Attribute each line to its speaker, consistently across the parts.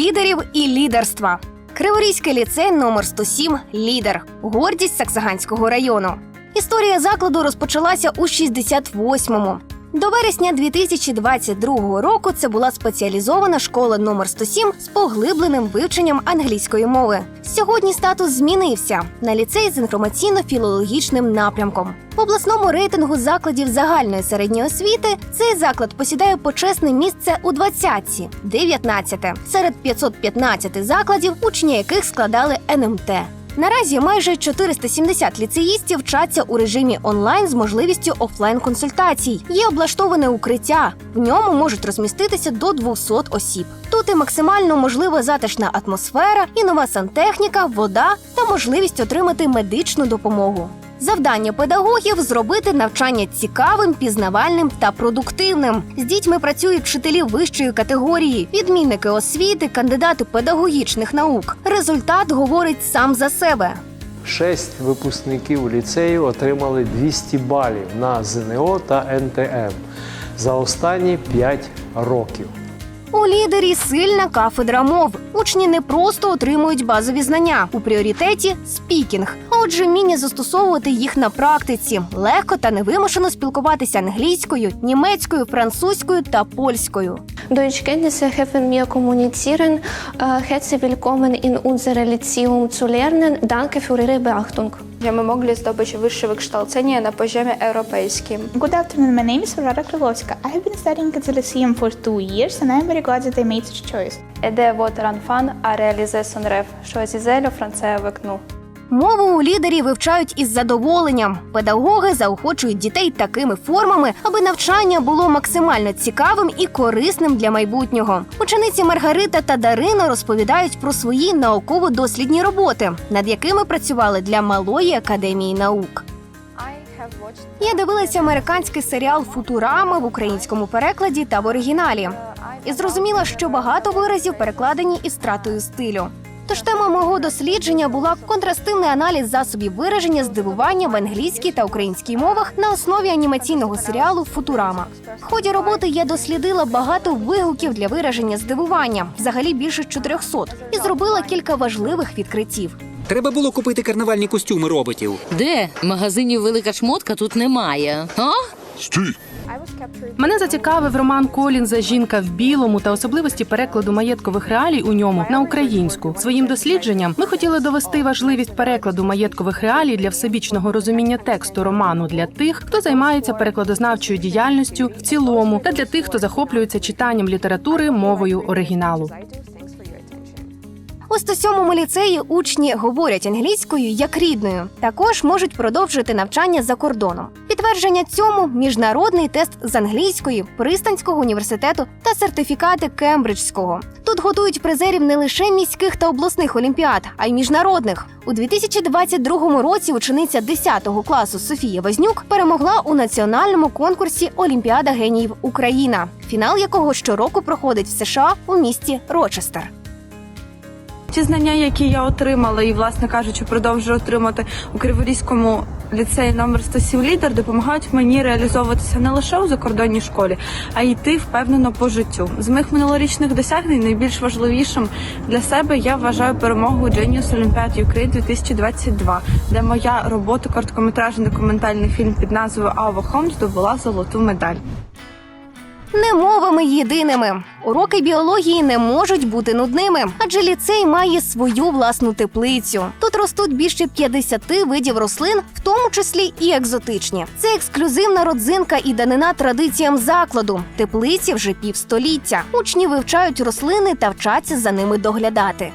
Speaker 1: лідерів і лідерства. Криворізький ліцей номер 107 Лідер. Гордість Саксаганського району. Історія закладу розпочалася у 68-му. До вересня 2022 року це була спеціалізована школа номер 107 з поглибленим вивченням англійської мови. Сьогодні статус змінився на ліцей з інформаційно-філологічним напрямком. В обласному рейтингу закладів загальної середньої освіти цей заклад посідає почесне місце у 20-ці, 19-те, серед 515 закладів, учні яких складали НМТ. Наразі майже 470 ліцеїстів вчаться у режимі онлайн з можливістю офлайн консультацій. Є облаштоване укриття. В ньому можуть розміститися до 200 осіб. Тут і максимально можлива затишна атмосфера, і нова сантехніка, вода та можливість отримати медичну допомогу. Завдання педагогів зробити навчання цікавим, пізнавальним та продуктивним. З дітьми працюють вчителі вищої категорії, відмінники освіти, кандидати педагогічних наук. Результат говорить сам за себе.
Speaker 2: Шесть випускників ліцею отримали 200 балів на ЗНО та НТМ за останні 5 років.
Speaker 1: У лідері сильна кафедра мов. Учні не просто отримують базові знання у пріоритеті спікінг. А отже, вміння застосовувати їх на практиці, легко та невимушено спілкуватися англійською, німецькою, французькою та польською.
Speaker 3: Deutschkenntnisse helfen mir kommunizieren. Äh, Herzlich willkommen in unserer Lyceum zu lernen. Danke für Ihre Beachtung.
Speaker 4: Ми могли здобути вище викшталцення на пожемі європейським.
Speaker 5: Good afternoon, my name is Rada Krilovska. I have been studying at the Lyceum for two years and I am very glad that I made such choice.
Speaker 4: Вотеран фан, а реалізе сонрев, що зізелю францея викну.
Speaker 1: Мову у лідері вивчають із задоволенням. Педагоги заохочують дітей такими формами, аби навчання було максимально цікавим і корисним для майбутнього. Учениці Маргарита та Дарина розповідають про свої науково-дослідні роботи, над якими працювали для малої академії наук. Я дивилася американський серіал Футурама в українському перекладі та в оригіналі. І зрозуміла, що багато виразів перекладені із стратою стилю. Тож тема мого дослідження була контрастивний аналіз засобів вираження здивування в англійській та українській мовах на основі анімаційного серіалу Футурама. В ході роботи я дослідила багато вигуків для вираження здивування, взагалі більше 400, і зробила кілька важливих відкриттів.
Speaker 6: Треба було купити карнавальні костюми роботів.
Speaker 7: Де? Магазинів велика шмотка тут немає. А?
Speaker 8: Мене зацікавив роман Колінза Жінка в білому та особливості перекладу маєткових реалій у ньому на українську. Своїм дослідженням ми хотіли довести важливість перекладу маєткових реалій для всебічного розуміння тексту роману для тих, хто займається перекладознавчою діяльністю в цілому, та для тих, хто захоплюється читанням літератури мовою оригіналу.
Speaker 1: У 107-му ліцеї учні говорять англійською як рідною. Також можуть продовжити навчання за кордоном. Підтвердження цьому міжнародний тест з англійської Пристанського університету та сертифікати Кембриджського. Тут готують призерів не лише міських та обласних олімпіад, а й міжнародних. У 2022 році учениця 10 класу Софія Вознюк перемогла у національному конкурсі Олімпіада геніїв Україна, фінал якого щороку проходить в США у місті Рочестер.
Speaker 9: Ті знання, які я отримала, і, власне кажучи, продовжую отримати у Криворізькому ліцеї номер 107 лідер, допомагають мені реалізовуватися не лише у закордонній школі, а йти впевнено по життю. З моїх минулорічних досягнень найбільш важливішим для себе я вважаю перемогу Genius Olympiad Ukraine 2022, де моя робота короткометражний документальний фільм під назвою Ава Хом здобула золоту медаль.
Speaker 1: Не мовами єдиними. Уроки біології не можуть бути нудними, адже ліцей має свою власну теплицю. Тут ростуть більше 50 видів рослин, в тому числі і екзотичні. Це ексклюзивна родзинка і данина традиціям закладу. Теплиці вже півстоліття. Учні вивчають рослини та вчаться за ними доглядати.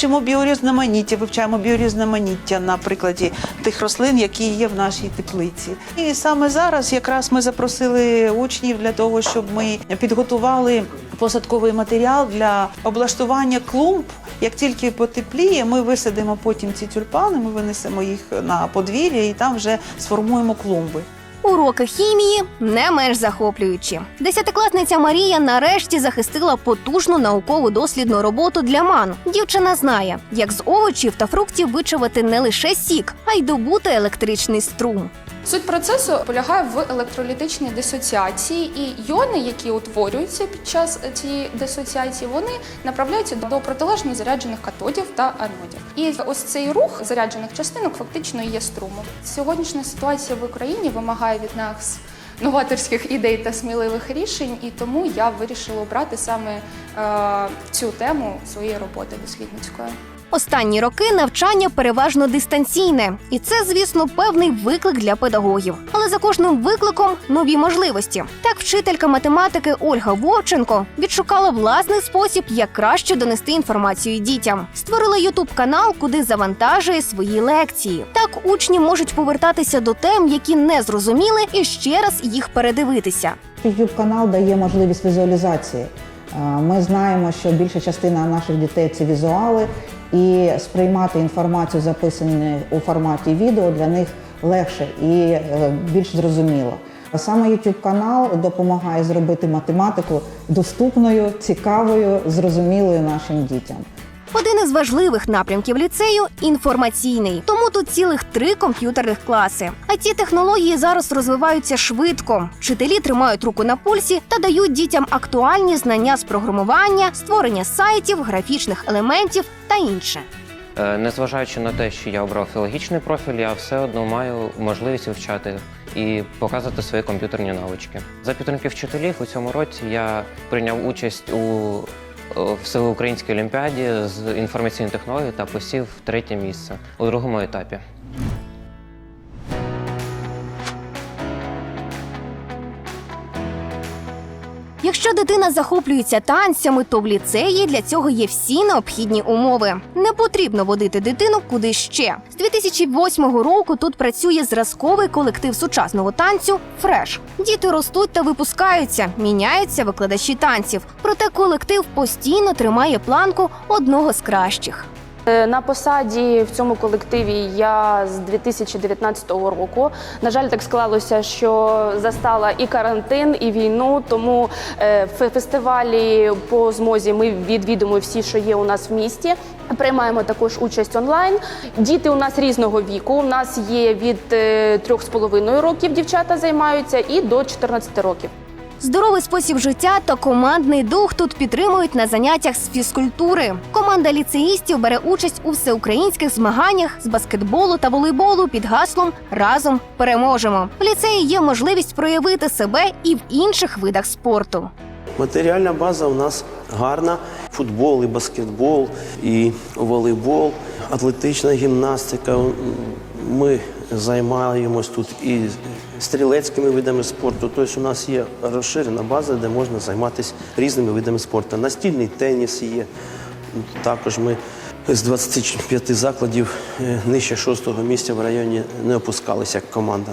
Speaker 10: Вчимо біорізноманіття, вивчаємо біорізноманіття на прикладі тих рослин, які є в нашій теплиці. І саме зараз якраз ми запросили учнів для того, щоб ми підготували посадковий матеріал для облаштування клумб. Як тільки потепліє, ми висадимо потім ці тюльпани, ми винесемо їх на подвір'я і там вже сформуємо клумби.
Speaker 1: Уроки хімії не менш захоплюючі. Десятикласниця Марія нарешті захистила потужну наукову дослідну роботу для МАН. Дівчина знає, як з овочів та фруктів вичавити не лише сік, а й добути електричний струм.
Speaker 11: Суть процесу полягає в електролітичній дисоціації, і йони, які утворюються під час цієї дисоціації, вони направляються до протилежно заряджених катодів та анодів. І ось цей рух заряджених частинок фактично є струмом. Сьогоднішня ситуація в Україні вимагає від нас новаторських ідей та сміливих рішень, і тому я вирішила обрати саме е, цю тему своєї роботи дослідницької.
Speaker 1: Останні роки навчання переважно дистанційне, і це, звісно, певний виклик для педагогів. Але за кожним викликом нові можливості. Так, вчителька математики Ольга Вовченко відшукала власний спосіб, як краще донести інформацію дітям. Створила ютуб канал, куди завантажує свої лекції. Так учні можуть повертатися до тем, які не зрозуміли, і ще раз їх передивитися.
Speaker 12: youtube канал дає можливість візуалізації. Е, Ми знаємо, що більша частина наших дітей це візуали, і сприймати інформацію, записану у форматі відео, для них легше і е, більш зрозуміло. Саме youtube канал допомагає зробити математику доступною, цікавою, зрозумілою нашим дітям.
Speaker 1: Один із важливих напрямків ліцею інформаційний. Тому тут цілих три комп'ютерних класи. А ці технології зараз розвиваються швидко. Вчителі тримають руку на пульсі та дають дітям актуальні знання з програмування, створення сайтів, графічних елементів та інше.
Speaker 13: Е, Незважаючи на те, що я обрав філологічний профіль, я все одно маю можливість вивчати і показувати свої комп'ютерні навички. За підтримки вчителів у цьому році я прийняв участь у е, всеукраїнській олімпіаді з інформаційної технології та посів третє місце у другому етапі.
Speaker 1: Якщо дитина захоплюється танцями, то в ліцеї для цього є всі необхідні умови. Не потрібно водити дитину куди ще. З 2008 року тут працює зразковий колектив сучасного танцю Фреш. Діти ростуть та випускаються, міняються викладачі танців. Проте колектив постійно тримає планку одного з кращих.
Speaker 14: Е, На посаді в цьому колективі я з 2019 року. На жаль, так склалося, що застала і карантин, і війну. Тому е, фестивалі по змозі ми відвідуємо всі, що є у нас в місті. Приймаємо також участь онлайн. Діти у нас різного віку. У нас є від е, трьох з половиною років дівчата займаються і до 14 років.
Speaker 1: Здоровий спосіб життя та командний дух тут підтримують на заняттях з фізкультури. Команда ліцеїстів бере участь у всеукраїнських змаганнях з баскетболу та волейболу під гаслом Разом переможемо. В ліцеї є можливість проявити себе і в інших видах спорту.
Speaker 15: Матеріальна база у нас гарна: футбол, і баскетбол, і волейбол, атлетична гімнастика. Ми займаємось тут і стрілецькими видами спорту. Тобто у нас є розширена база, де можна займатися різними видами спорту. Настільний теніс є. Також ми з 25 закладів е, нижче шостого місця в районі не опускалися як команда.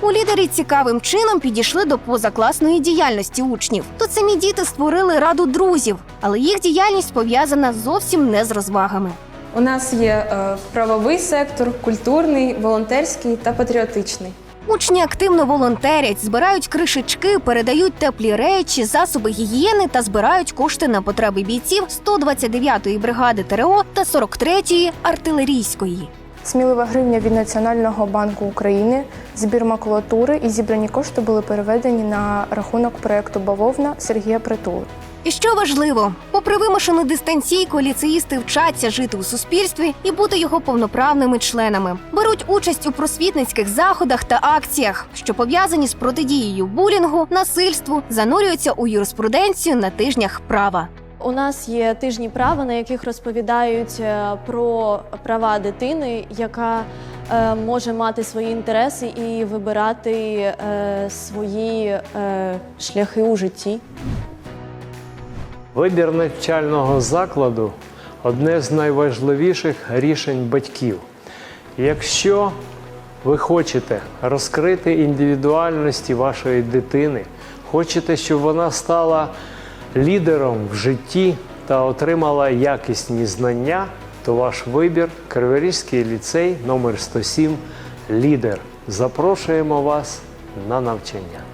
Speaker 1: У лідері цікавим чином підійшли до позакласної діяльності учнів. Тут самі діти створили раду друзів, але їх діяльність пов'язана зовсім не з розвагами.
Speaker 16: У нас є е, правовий сектор, культурний, волонтерський та патріотичний.
Speaker 1: Учні активно волонтерять, збирають кришечки, передають теплі речі, засоби гігієни та збирають кошти на потреби бійців 129-ї бригади ТРО та 43-ї артилерійської.
Speaker 16: Смілива гривня від Національного банку України, збір макулатури і зібрані кошти були переведені на рахунок проекту Бавовна Сергія Притули.
Speaker 1: І що важливо, попри вимушену дистанційку, ліцеїсти вчаться жити у суспільстві і бути його повноправними членами. Беруть участь у просвітницьких заходах та акціях, що пов'язані з протидією булінгу, насильству, занурюються у юриспруденцію на тижнях права.
Speaker 17: У нас є тижні права, на яких розповідають е, про права дитини, яка е, може мати свої інтереси і вибирати е, свої е, шляхи у житті.
Speaker 2: Вибір навчального закладу одне з найважливіших рішень батьків. Якщо ви хочете розкрити індивідуальності вашої дитини, хочете, щоб вона стала лідером в житті та отримала якісні знання, то ваш вибір Криворізький ліцей номер 107 Лідер. Запрошуємо вас на навчання.